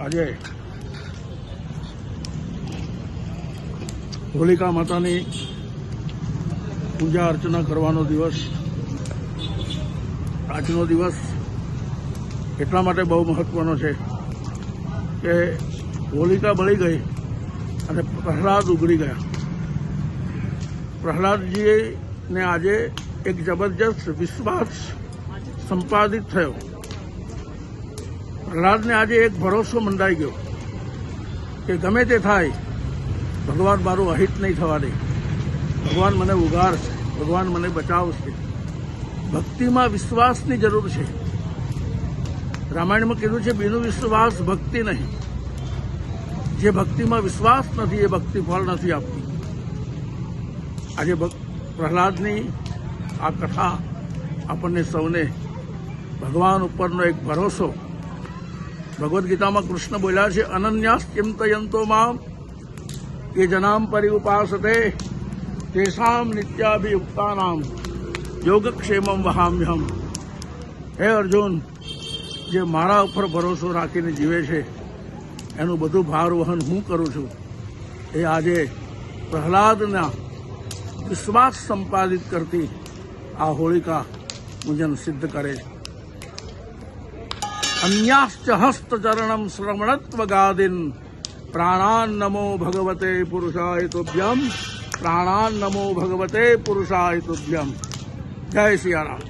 આજે હોલિકા માતાની પૂજા અર્ચના કરવાનો દિવસ, આજનો દિવસ એટલા માટે બહુ મહત્વનો છે કે હોલિકા બળી ગઈ અને પ્રહલાદ ઉઘડી ગયા. પ્રહલાદજીને આજે એક જબરજસ્ત વિશ્વાસ સંપાદિત થયો. પ્રહલાદને આજે એક ભરોસો મંડાઈ ગયો કે ગમે તે થાય, ભગવાન મારું અહિત નહીં થવા દે. ભગવાન મને ઉગારશે ભગવાન મને બચાવશે. ભક્તિમાં વિશ્વાસની જરૂર છે. રામાયણમાં કીધું છે, બીનું વિશ્વાસ ભક્તિ નહીં. જે ભક્તિમાં વિશ્વાસ નથી, એ ભક્તિ ફળ નથી આપતી. આજે પ્રહલાદની આ કથા આપણને સૌને ભગવાન ઉપરનો એક ભરોસો. ભગવદ્ ગીતામાં કૃષ્ણ બોલ્યા છે અનન્યાસ ચિંતયંતો માં કે જનામ પરિઉપાસતે તેસામ નિત્યાભિયુક્તાનામ, યોગક્ષેમમ વહામ્યહમ. હે અર્જુન, જે મારા ઉપર ભરોસો રાખીને જીવે છે, એનું બધું ભાર વહન હું કરું છું. એ આજે પ્રહલાદના વિશ્વાસ સંપાદિત કરતી આ હોળિકા પૂજન સિદ્ધ કરે છે. અન્યાશ્ચ હસ્તચરણમ શ્રવણત્વ ગાદિન પ્રાણાન નમો ભગવતે પુરુષાય તુભ્યમ પ્રાણાન નમો ભગવતે પુરુષાય તુભ્યમ જય સિયારામ.